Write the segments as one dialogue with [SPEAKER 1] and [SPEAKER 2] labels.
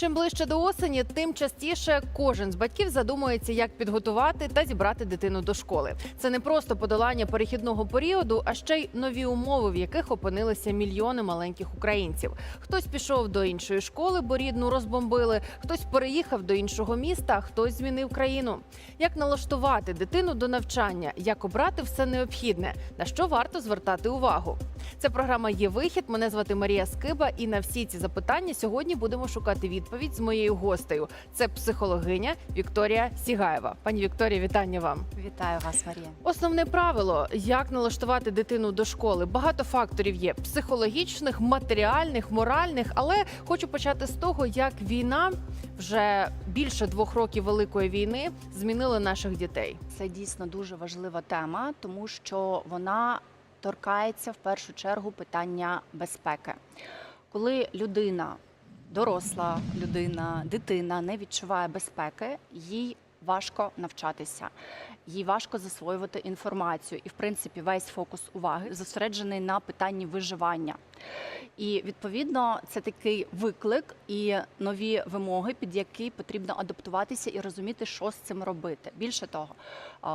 [SPEAKER 1] Чим ближче до осені, тим частіше кожен з батьків задумується, як підготувати та зібрати дитину до школи. Це не просто подолання перехідного періоду, а ще й нові умови, в яких опинилися мільйони маленьких українців. Хтось пішов до іншої школи, бо рідну розбомбили, хтось переїхав до іншого міста, хтось змінив країну. Як налаштувати дитину до навчання, як обрати все необхідне, на що варто звертати увагу? Це програма є вихід. Мене звати Марія Скиба, і на всі ці запитання сьогодні будемо шукати відповідь з моєю гостею. Це психологиня Вікторія Сігаєва. Пані Вікторія, вітання вам.
[SPEAKER 2] Вітаю вас, Марія.
[SPEAKER 1] Основне правило, як налаштувати дитину до школи. Багато факторів є: психологічних, матеріальних, моральних. Але хочу почати з того, як війна вже більше двох років великої війни змінила наших дітей.
[SPEAKER 2] Це дійсно дуже важлива тема, тому що вона торкається в першу чергу питання безпеки. Коли людина, доросла людина, дитина не відчуває безпеки, їй важко навчатися, їй важко засвоювати інформацію. І, в принципі, весь фокус уваги зосереджений на питанні виживання. І відповідно це такий виклик і нові вимоги, під які потрібно адаптуватися і розуміти, що з цим робити. Більше того,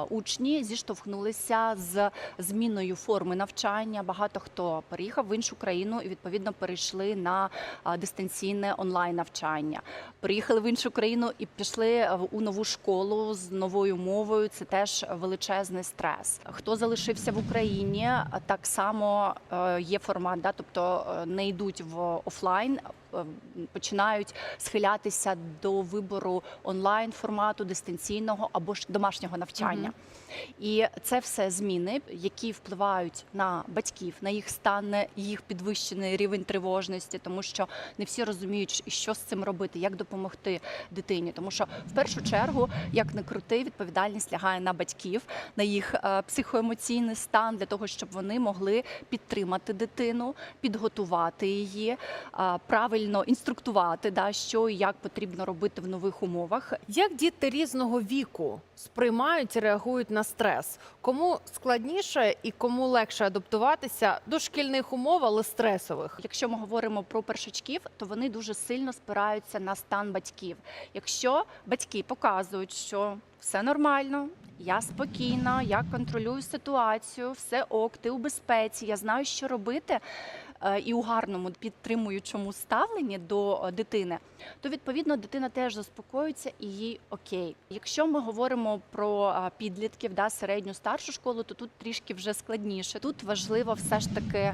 [SPEAKER 2] учні зіштовхнулися з зміною форми навчання. Багато хто переїхав в іншу країну і відповідно перейшли на дистанційне онлайн навчання. Приїхали в іншу країну і пішли у нову школу з новою мовою. Це теж величезний стрес. Хто залишився в Україні, так само е, є формат, да, тобто е, не йдуть в офлайн. е, Починають схилятися до вибору онлайн формату, дистанційного або ж домашнього навчання. І це все зміни, які впливають на батьків, на їх стан, на їх підвищений рівень тривожності, тому що не всі розуміють, що з цим робити, як допомогти дитині. Тому що в першу чергу, як не крути, відповідальність лягає на батьків, на їх е, психоемоційний стан для того, щоб вони могли підтримати дитину, підготувати її, правильно інструктувати, да, що і як потрібно робити в нових умовах.
[SPEAKER 1] Як діти різного віку сприймають і реагують на стрес? Кому складніше і кому легше адаптуватися до шкільних умов, але стресових?
[SPEAKER 2] Якщо ми говоримо про першачків, то вони дуже сильно спираються на стан батьків. Якщо батьки показують, що все нормально, я спокійна, я контролюю ситуацію, все ок, ти у безпеці, я знаю, що робити. Е, І у гарному підтримуючому ставленні до е, дитини, то відповідно дитина теж заспокоюється і їй окей. Якщо ми говоримо про підлітків, да, середню старшу школу, то тут трішки вже складніше. Тут важливо все ж таки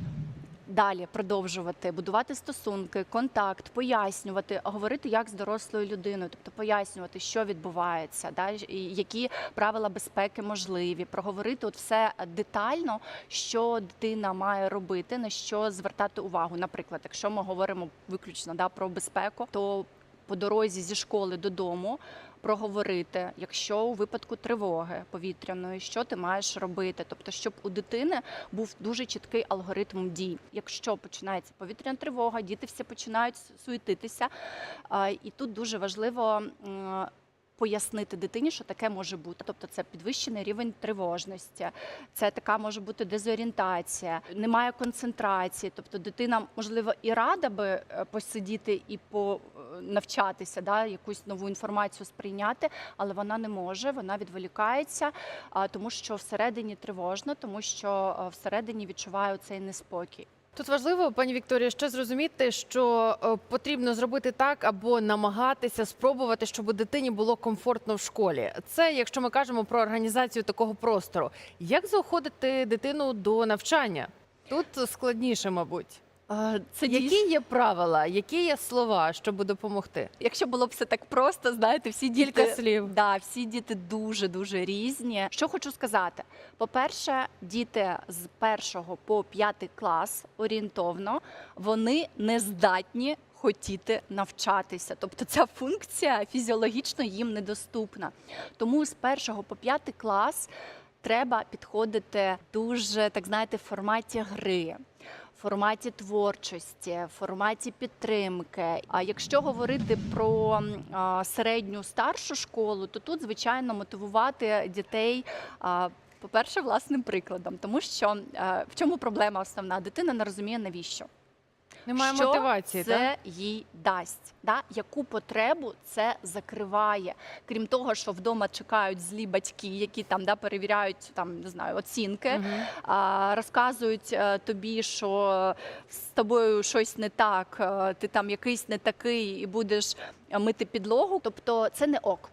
[SPEAKER 2] далі продовжувати будувати стосунки, контакт, пояснювати, говорити як з дорослою людиною, тобто пояснювати, що відбувається, да, і які правила безпеки можливі, проговорити от все детально, що дитина має робити, на що звертати увагу. Наприклад, якщо ми говоримо виключно да, про безпеку, то по дорозі зі школи додому проговорити, якщо у випадку тривоги повітряної, що ти маєш робити, тобто, щоб у дитини був дуже чіткий алгоритм дій. Якщо починається повітряна тривога, діти всі починають суетитися. І тут дуже важливо. Пояснити дитині, що таке може бути, тобто це підвищений рівень тривожності, це така може бути дезорієнтація, немає концентрації. Тобто дитина, можливо, і рада би е, посидіти і навчатися, да, якусь нову інформацію сприйняти, але вона не може, вона відволікається, тому що всередині тривожно, тому що е, всередині відчуває цей неспокій.
[SPEAKER 1] Тут важливо, пані Вікторія, ще зрозуміти, що е, потрібно зробити так або намагатися спробувати, щоб дитині було комфортно в школі. Це якщо ми кажемо про організацію такого простору. Як заохотити дитину до навчання? Тут складніше, мабуть.
[SPEAKER 2] Це
[SPEAKER 1] Які є правила, які є слова, щоб допомогти?
[SPEAKER 2] Якщо було б все так просто, знаєте, всі діти
[SPEAKER 1] Кілька слів.
[SPEAKER 2] Да, всі діти дуже дуже різні. Що хочу сказати: по-перше, діти з першого по п'ятий клас орієнтовно вони не здатні. Хотіти навчатися, тобто ця функція фізіологічно їм недоступна. Тому з першого по п'ятий клас треба підходити дуже так знаєте, в форматі гри. Форматі творчості, форматі підтримки. А якщо говорити про середню старшу школу, то тут звичайно мотивувати дітей. По-перше, власним прикладом, тому що е, в чому проблема основна? Дитина не розуміє навіщо.
[SPEAKER 1] Немає
[SPEAKER 2] що
[SPEAKER 1] мотивації,
[SPEAKER 2] це
[SPEAKER 1] так?
[SPEAKER 2] їй дасть, да? яку потребу це закриває. Крім того, що вдома чекають злі батьки, які там да, перевіряють там, не знаю, оцінки,
[SPEAKER 1] Мгм.
[SPEAKER 2] а, розказують е, тобі, що з тобою щось не так, е, ти там якийсь не такий і будеш мити підлогу. Тобто це не ок.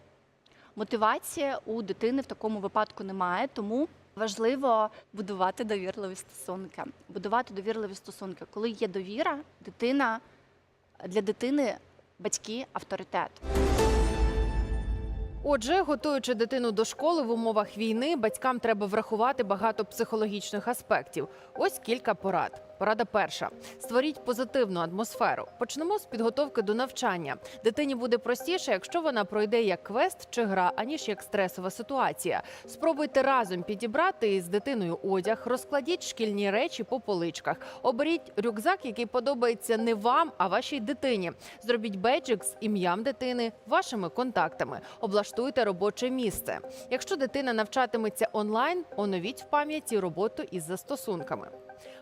[SPEAKER 2] Мотивація у дитини в такому випадку немає, тому важливо будувати довірливі стосунки. Будувати довірливі стосунки. Коли є довіра, дитина для дитини батьки авторитет.
[SPEAKER 1] Отже, готуючи дитину до школи в умовах війни, батькам треба врахувати багато психологічних аспектів. Ось кілька порад. Порада перша: створіть позитивну атмосферу. Почнемо з підготовки до навчання. Дитині буде простіше, якщо вона пройде як квест чи гра, аніж як стресова ситуація. Спробуйте разом підібрати із дитиною одяг, розкладіть шкільні речі по поличках. Оберіть рюкзак, який подобається не вам, а вашій дитині. Зробіть бейджик з ім'ям дитини, вашими контактами. Облаштуйте робоче місце. Якщо дитина навчатиметься онлайн, оновіть в пам'яті роботу із застосунками.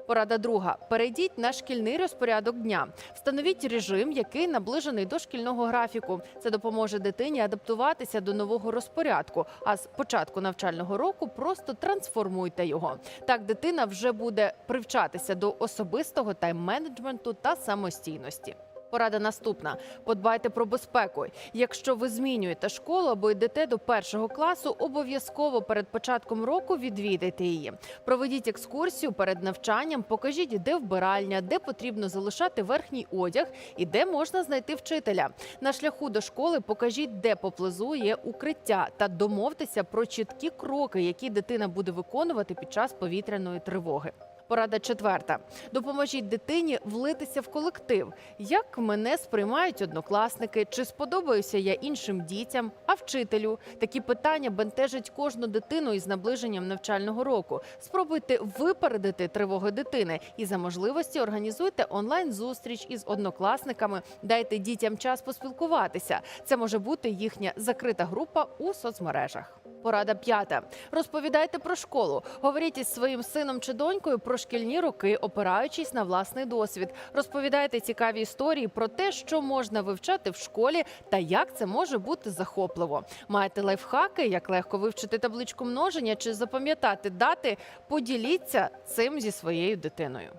[SPEAKER 1] Порада друга: перейдіть на шкільний розпорядок дня. Встановіть режим, який наближений до шкільного графіку. Це допоможе дитині адаптуватися до нового розпорядку. А з початку навчального року просто трансформуйте його. Так дитина вже буде привчатися до особистого тайм-менеджменту та самостійності. Порада наступна: подбайте про безпеку. Якщо ви змінюєте школу або йдете до першого класу, обов'язково перед початком року відвідайте її. Проведіть екскурсію перед навчанням, покажіть, де вбиральня, де потрібно залишати верхній одяг і де можна знайти вчителя. На шляху до школи покажіть, де поблизу є укриття, та домовтеся про чіткі кроки, які дитина буде виконувати під час повітряної тривоги. Порада четверта: допоможіть дитині влитися в колектив. Як мене сприймають однокласники? Чи сподобаюся я іншим дітям, а вчителю? Такі питання бентежать кожну дитину із наближенням навчального року. Спробуйте випередити тривоги дитини і за можливості організуйте онлайн зустріч із однокласниками. Дайте дітям час поспілкуватися. Це може бути їхня закрита група у соцмережах. Порада п'ята: розповідайте про школу. Говоріть із своїм сином чи донькою про шкільні роки, опираючись на власний досвід. Розповідайте цікаві історії про те, що можна вивчати в школі та як це може бути захопливо. Маєте лайфхаки, як легко вивчити табличку множення чи запам'ятати дати. Поділіться цим зі своєю дитиною.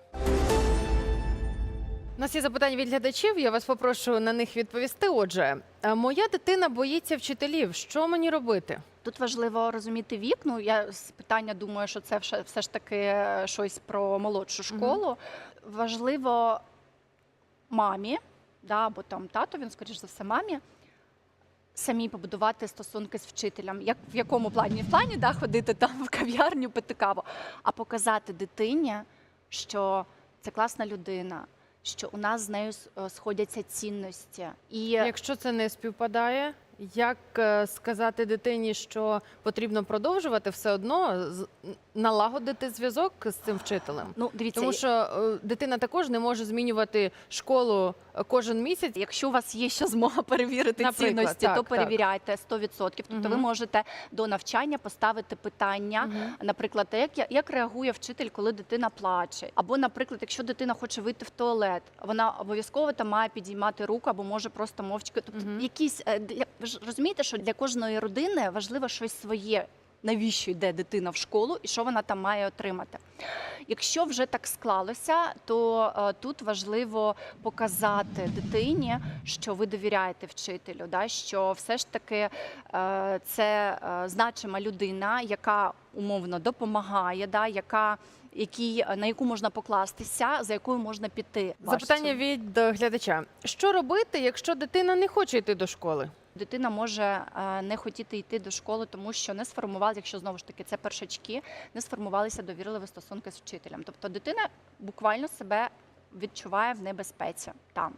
[SPEAKER 1] У нас є запитання від глядачів. Я вас попрошу на них відповісти. Отже, е, моя дитина боїться вчителів. Що мені робити?
[SPEAKER 2] Тут важливо розуміти вік. Ну я з питання думаю, що це все, ж таки е, щось про молодшу школу. Важливо мамі, да, або там тато, він скоріш за все мамі. Самі побудувати стосунки з вчителем. Як в якому плані? В плані да, ходити там в кав'ярню, пити каву, а показати дитині, що це класна людина, що у нас з нею е, сходяться цінності. І
[SPEAKER 1] Якщо це не співпадає, як е, сказати дитині, що потрібно продовжувати все одно налагодити зв'язок з цим вчителем?
[SPEAKER 2] ну, дивіться,
[SPEAKER 1] Тому що е, дитина також не може змінювати школу е, кожен місяць.
[SPEAKER 2] Якщо у вас є ще змога перевірити
[SPEAKER 1] Наприклад,
[SPEAKER 2] цінності,
[SPEAKER 1] так,
[SPEAKER 2] то перевіряйте 100%. Тобто ви можете до навчання поставити питання,
[SPEAKER 1] Мгм.
[SPEAKER 2] наприклад, як, як реагує вчитель, коли дитина плаче, або, наприклад, якщо дитина хоче вийти в туалет, вона обов'язково там має підіймати руку або може просто мовчки. Тобто,
[SPEAKER 1] Мгм.
[SPEAKER 2] якісь ж розумієте, що для кожної родини важливо щось своє. Навіщо йде дитина в школу і що вона там має отримати? Якщо вже так склалося, то е, тут важливо показати дитині, що ви довіряєте вчителю, да, що все ж таки е, це е, значима людина, яка умовно допомагає, да, яка якій, на яку можна покластися, за якою можна піти.
[SPEAKER 1] Запитання від глядача: що робити, якщо дитина не хоче йти до школи?
[SPEAKER 2] Дитина може е, не хотіти йти до школи, тому що не сформувалися, якщо знову ж таки це першачки, не сформувалися довірливі стосунки з вчителем. Тобто дитина буквально себе відчуває в небезпеці там.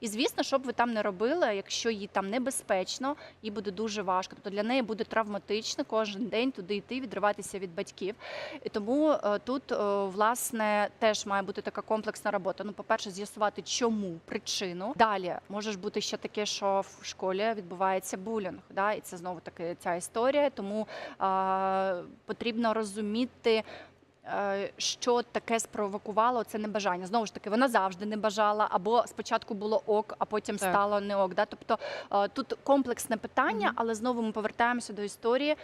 [SPEAKER 2] І звісно, що б ви там не робили, якщо їй там небезпечно, їй буде дуже важко. Тобто для неї буде травматично кожен день туди йти, відриватися від батьків. І тому е, тут е, власне теж має бути така комплексна робота. Ну, по-перше, з'ясувати, чому причину. Далі може бути ще таке, що в школі відбувається булінг. Да? І це знову таки ця історія. Тому е, потрібно розуміти. Е, що таке спровокувало це небажання. Знову ж таки, вона завжди не бажала, або спочатку було ок, а потім
[SPEAKER 1] Так.
[SPEAKER 2] стало не ок. Да? Тобто е, тут комплексне питання, але знову ми повертаємося до історії.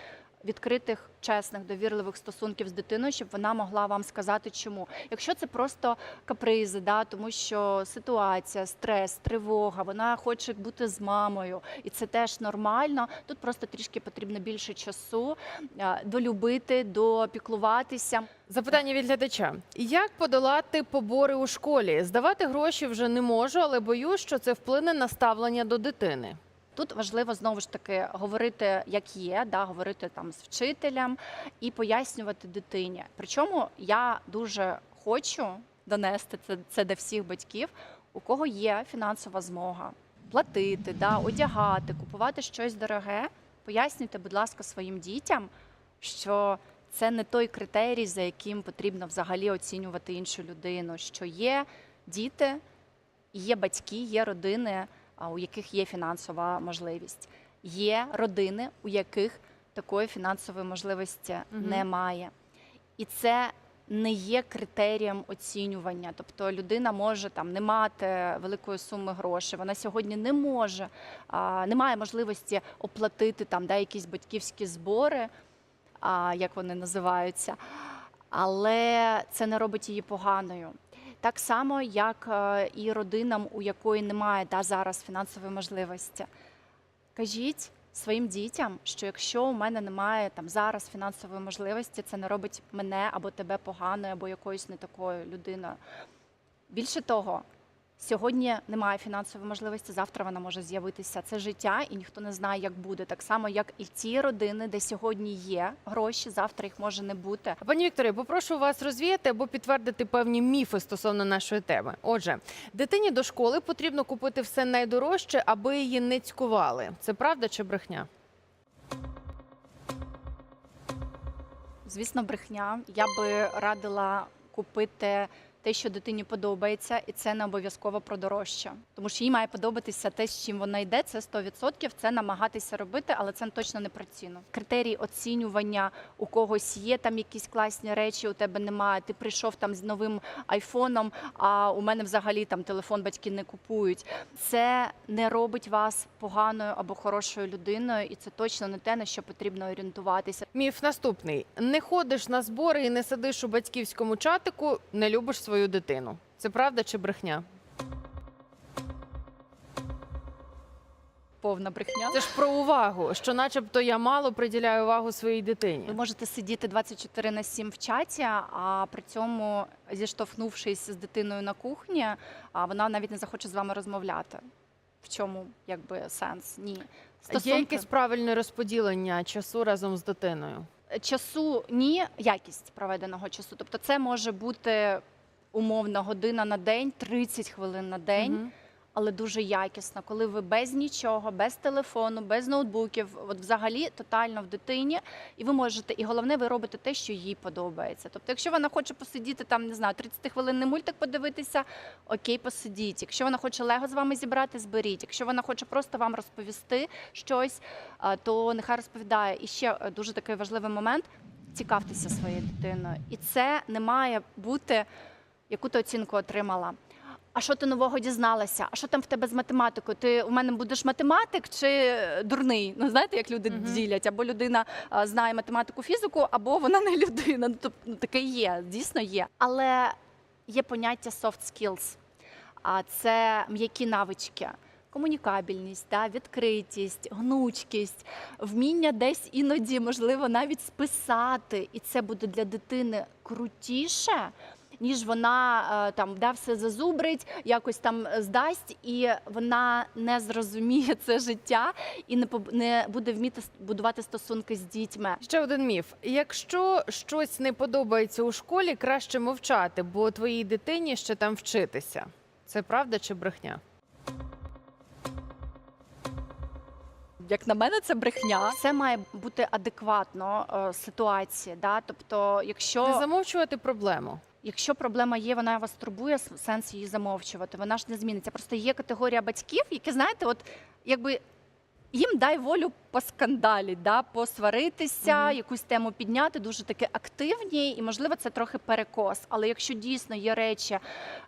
[SPEAKER 2] Відкритих, чесних, довірливих стосунків з дитиною, щоб вона могла вам сказати, чому. Якщо це просто капризи, да, тому що ситуація, стрес, тривога, вона хоче бути з мамою, і це теж нормально. Тут просто трішки потрібно більше часу е, долюбити, допіклуватися.
[SPEAKER 1] Запитання від глядача: як подолати побори у школі? Здавати гроші вже не можу, але боюсь, що це вплине на ставлення до дитини.
[SPEAKER 2] Тут важливо знову ж таки говорити, як є, да, говорити там з вчителем і пояснювати дитині. Причому я дуже хочу донести це, це до всіх батьків, у кого є фінансова змога платити, да, одягати, купувати щось дороге. Пояснюйте, будь ласка, своїм дітям, що це не той критерій, за яким потрібно взагалі оцінювати іншу людину. Що є діти, є батьки, є родини, у яких є фінансова можливість. Є родини, у яких такої фінансової можливості
[SPEAKER 1] Мгм.
[SPEAKER 2] немає. І це не є критерієм оцінювання. Тобто людина може там не мати великої суми грошей. Вона сьогодні не може, а, не має можливості оплатити там да, якісь батьківські збори, а, як вони називаються. Але це не робить її поганою. Так само, як е, і родинам, у якої немає да, зараз фінансової можливості. Кажіть своїм дітям, що якщо у мене немає там зараз фінансової можливості, це не робить мене або тебе поганою, або якоюсь не такою людиною. Більше того, сьогодні немає фінансової можливості, завтра вона може з'явитися. Це життя, і ніхто не знає, як буде. Так само, як і ті родини, де сьогодні є гроші, завтра їх може не бути.
[SPEAKER 1] Пані Вікторія, попрошу вас розвіяти або підтвердити певні міфи стосовно нашої теми. Отже, дитині до школи потрібно купити все найдорожче, аби її не цькували. Це правда чи брехня?
[SPEAKER 2] Звісно, брехня. Я би радила купити те, що дитині подобається, і це не обов'язково про дорожче. Тому що їй має подобатися те, з чим вона йде. Це 100%, це намагатися робити, але це точно не про ціну. Критерій оцінювання у когось є там якісь класні речі, у тебе немає. Ти прийшов там з новим айфоном, а у мене взагалі там телефон батьки не купують. Це не робить вас поганою або хорошою людиною, і це точно не те, на що потрібно орієнтуватися.
[SPEAKER 1] Міф наступний: не ходиш на збори і не сидиш у батьківському чатику, не любиш свою дитину. Це правда чи брехня?
[SPEAKER 2] Повна брехня.
[SPEAKER 1] Це ж про увагу, що, начебто, я мало приділяю увагу своїй дитині.
[SPEAKER 2] Ви можете сидіти 24 на 7 в чаті, а при цьому, зіштовхнувшись з дитиною на кухні, а вона навіть не захоче з вами розмовляти. В чому якби сенс? Ні.
[SPEAKER 1] Є якесь правильне розподілення часу разом з дитиною.
[SPEAKER 2] часу ні, якість проведеного часу. Тобто, це може бути умовно година на день, 30 хвилин на день.
[SPEAKER 1] Мгм.
[SPEAKER 2] але дуже якісно, коли ви без нічого, без телефону, без ноутбуків, от взагалі тотально в дитині, і ви можете, і головне, ви робите те, що їй подобається. Тобто, якщо вона хоче посидіти там, не знаю, 30 хвилинний мультик подивитися, окей, посидіть. Якщо вона хоче лего з вами зібрати, зберіть. Якщо вона хоче просто вам розповісти щось, то нехай розповідає. І ще е, дуже такий важливий момент: цікавтеся своєю дитиною. І це не має бути, яку ти оцінку отримала. А що ти нового дізналася? А що там в тебе з математикою? Ти у мене будеш математик чи е, дурний? Ну знаєте, як люди
[SPEAKER 1] Мгм.
[SPEAKER 2] ділять, або людина а, знає математику, фізику, або вона не людина. Ну тобто ну, таке є, дійсно є. Але є поняття soft skills, а це м'які навички. Комунікабельність, да, відкритість, гнучкість, вміння десь іноді, можливо, навіть списати, і це буде для дитини крутіше, ніж вона е, там да, все зазубрить, якось там е, здасть, і вона не зрозуміє це життя і не не буде вміти будувати стосунки з дітьми.
[SPEAKER 1] Ще один міф: якщо щось не подобається у школі, краще мовчати, бо твоїй дитині ще там вчитися. Це правда чи брехня?
[SPEAKER 2] Як на мене, це брехня. Все має бути адекватно е, ситуації. Да? Тобто, якщо
[SPEAKER 1] Не замовчувати проблему.
[SPEAKER 2] Якщо проблема є, вона вас турбує, сенс її замовчувати. Вона ж не зміниться. Просто є категорія батьків, які знаєте, от якби їм дай волю поскандаліть, да, посваритися,
[SPEAKER 1] Мгм.
[SPEAKER 2] якусь тему підняти, дуже таки активні, і можливо це трохи перекос. Але якщо дійсно є речі,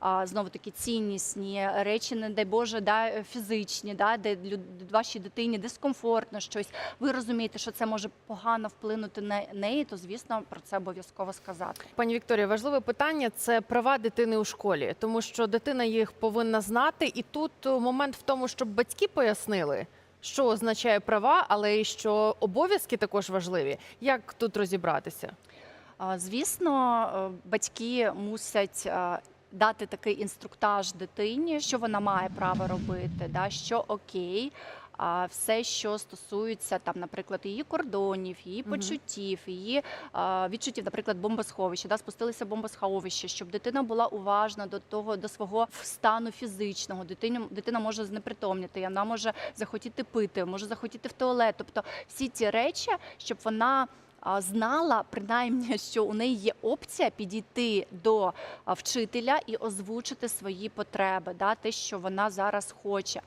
[SPEAKER 2] а, знову таки ціннісні, речі, не дай Боже, да, фізичні, да, де люд- вашій дитині дискомфортно щось, ви розумієте, що це може погано вплинути на неї, то звісно про це обов'язково сказати.
[SPEAKER 1] Пані Вікторія, важливе питання це права дитини у школі, тому що дитина їх повинна знати, і тут е, момент в тому, щоб батьки пояснили. Що означає права, але й що обов'язки також важливі. Як тут розібратися?
[SPEAKER 2] Звісно, е, батьки мусять е, дати такий інструктаж дитині, що вона має право робити, да, що окей. А все, що стосується там, наприклад, її кордонів, її почуттів, її а, відчуттів, наприклад, бомбосховища, да, спустилися в бомбосховище, щоб дитина була уважна до того, до свого стану фізичного. Дитині дитина може знепритомніти, вона може захотіти пити, може захотіти в туалет. Тобто всі ці речі, щоб вона знала принаймні, що у неї є опція підійти до вчителя і озвучити свої потреби, да, те, що вона зараз хоче.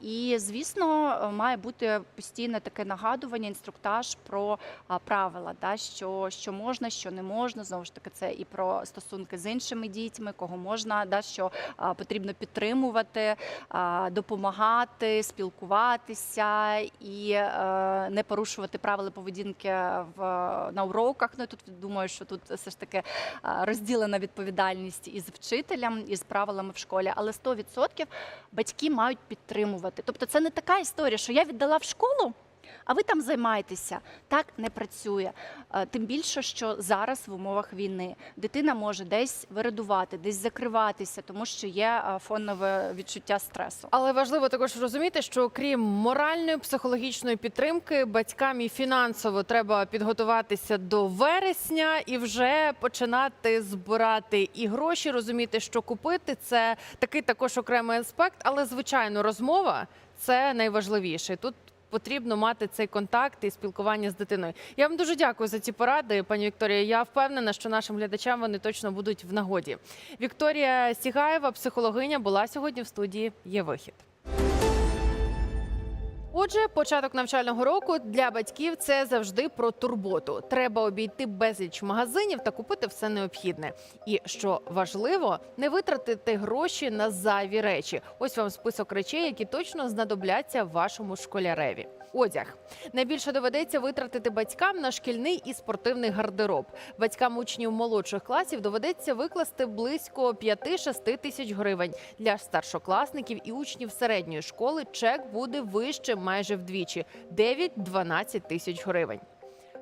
[SPEAKER 2] І звісно, має бути постійне таке нагадування, інструктаж про правила, да, що, що можна, що не можна. Знову ж таки, це і про стосунки з іншими дітьми, кого можна, да, що потрібно підтримувати, допомагати, спілкуватися і е, не порушувати правила поведінки в на уроках. Ну тут думаю, що тут все ж таки розділена відповідальність із вчителем, із правилами в школі, але 100% батьки мають підтримувати. Тобто, це не така історія, що я віддала в школу. А ви там займаєтеся. Так не працює. Е, Тим більше, що зараз в умовах війни дитина може десь вирадувати, десь закриватися, тому що є е, фонове відчуття стресу.
[SPEAKER 1] Але важливо також розуміти, що крім моральної психологічної підтримки, батькам і фінансово треба підготуватися до вересня і вже починати збирати і гроші, розуміти, що купити. Це такий також окремий аспект, але звичайно, розмова це найважливіше. Тут потрібно мати цей контакт і спілкування з дитиною. Я вам дуже дякую за ці поради, пані Вікторія. Я впевнена, що нашим глядачам вони точно будуть в нагоді. Вікторія Сігаєва, психологиня, була сьогодні в студії. Є вихід. Отже, початок навчального року для батьків це завжди про турботу. Треба обійти безліч магазинів та купити все необхідне. І що важливо, не витратити гроші на зайві речі. Ось вам список речей, які точно знадобляться вашому школяреві. Одяг найбільше доведеться витратити батькам на шкільний і спортивний гардероб. Батькам учнів молодших класів доведеться викласти близько 5-6 тисяч гривень. Для старшокласників і учнів середньої школи чек буде вище майже вдвічі 9-12 тисяч гривень.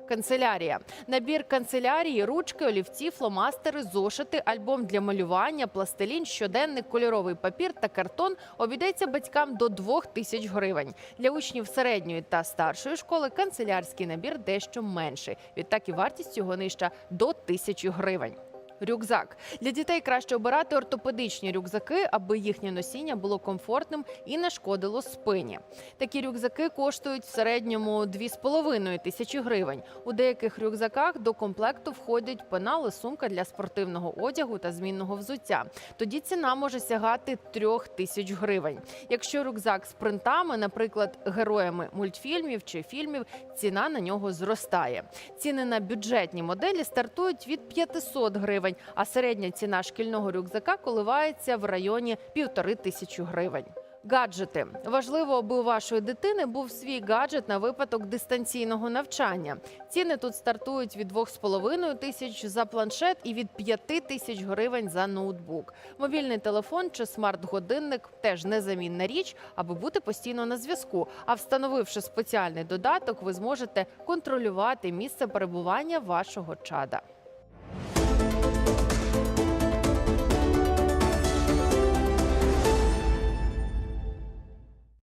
[SPEAKER 1] Канцелярія, набір канцелярії, ручки, олівці, фломастери, зошити, альбом для малювання, пластилін, щоденник, кольоровий папір та картон обійдеться батькам до 2 тисяч гривень. Для учнів середньої та старшої школи канцелярський набір дещо менший. Відтак і вартість його нижча до тисячі гривень. Рюкзак для дітей краще обирати ортопедичні рюкзаки, аби їхнє носіння було комфортним і не шкодило спині. Такі рюкзаки коштують в середньому 2,5 тисячі гривень. У деяких рюкзаках до комплекту входять пенали, сумка для спортивного одягу та змінного взуття. Тоді ціна може сягати 3 тисяч гривень. Якщо рюкзак з принтами, наприклад, героями мультфільмів чи фільмів, ціна на нього зростає. Ціни на бюджетні моделі стартують від 500 гривень, а середня ціна шкільного рюкзака коливається в районі півтори тисячі гривень. Гаджети важливо, аби у вашої дитини був свій гаджет на випадок дистанційного навчання. Ціни тут стартують від 2,5 тисяч за планшет і від 5 тисяч гривень за ноутбук. Мобільний телефон чи смарт-годинник теж незамінна річ, аби бути постійно на зв'язку. А встановивши спеціальний додаток, ви зможете контролювати місце перебування вашого чада.